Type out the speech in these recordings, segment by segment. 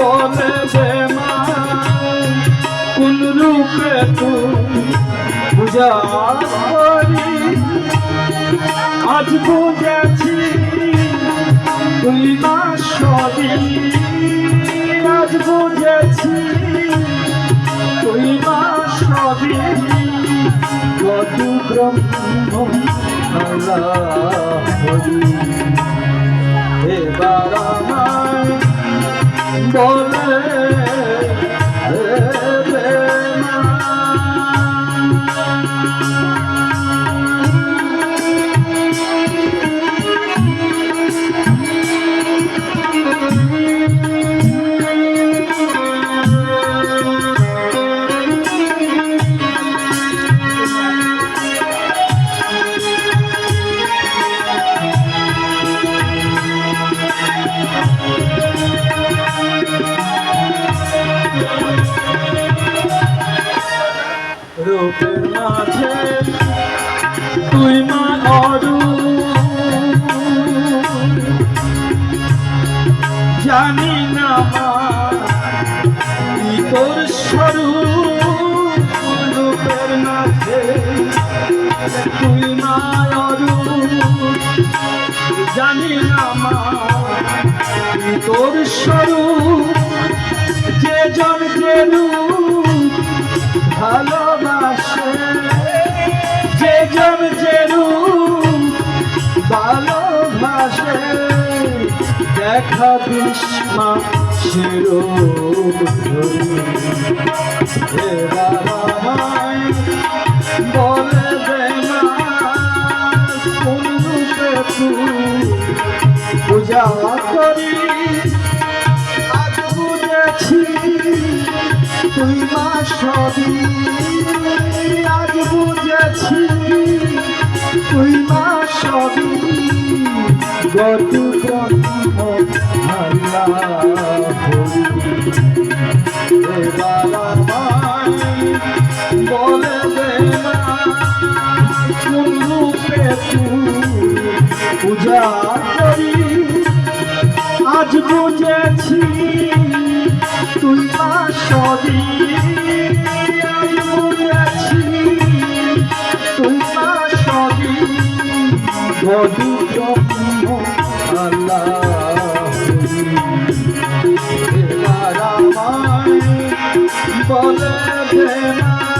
বলে বেমা কোন রূপে তুমি পূজা করি আজ বুঝেছি তুই না সরি আজ বুঝেছি তুই না সরি কত ব্রহ্ম আল্লাহ এবার রূপের মাঝে তুই মা অরু জানি না মা তোর স্বরূপ রূপের মাঝে তুই মা অরু জানি না মা তোর স্বরূপ যে জন যে ভালোবাসে দেখা বিষ্মা শিরূপ এবার আমায় বলে দে না, কোন রূপে পূজা করি আজ বুঝেছি তুই মা সবই। গত ব্রহ্ম বলে দে না কোন রূপে তুই পূজা করি আজ বুঝেছি তুই মা আজ বুঝেছি তুই মা সবই বলে দে না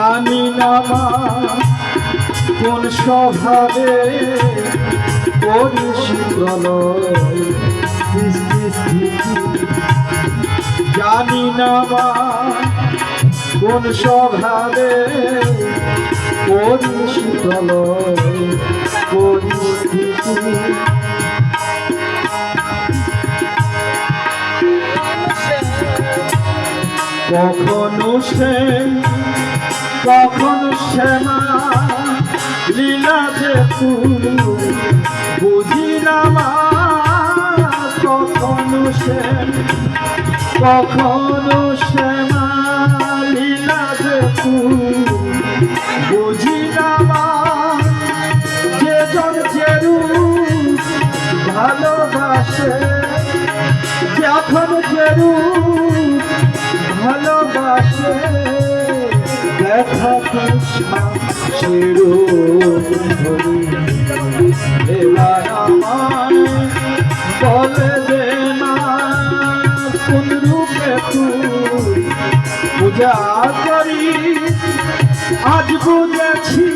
জানি না মা কোন স্বভাবে স্থিতি জানি না মা কোন স্বভাবে পরিস্থিতি কখনো সে কখনো শ্যামা লীলা যে বুঝিলাম কখনো সে কখনো শ্যামা লীলা যে বুঝিলাম যে জন রূপ ভালোবাসে, যখন যে ভালোবাসে। ব্যথা তৃষ্ণা চিরু এবার আমায় বলে দে না কোন রূপে তুই পূজা করি আজ বুঝেছি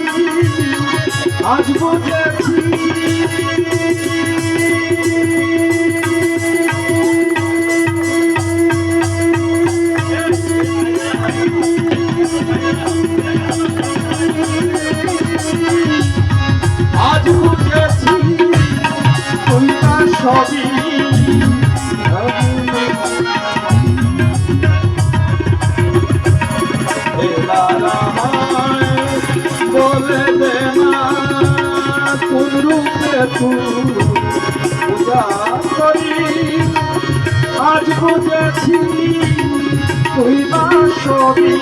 আজ বুঝেছি আজ বুঝেছি তুই না সবই।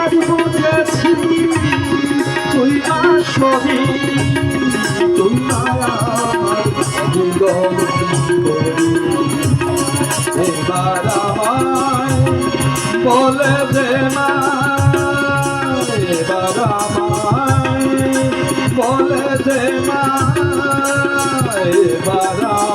আজ বুঝেছি তুই না সবই। তুই এবার আমায় বলে দে না। এবার আমায় বলে দে না। এবার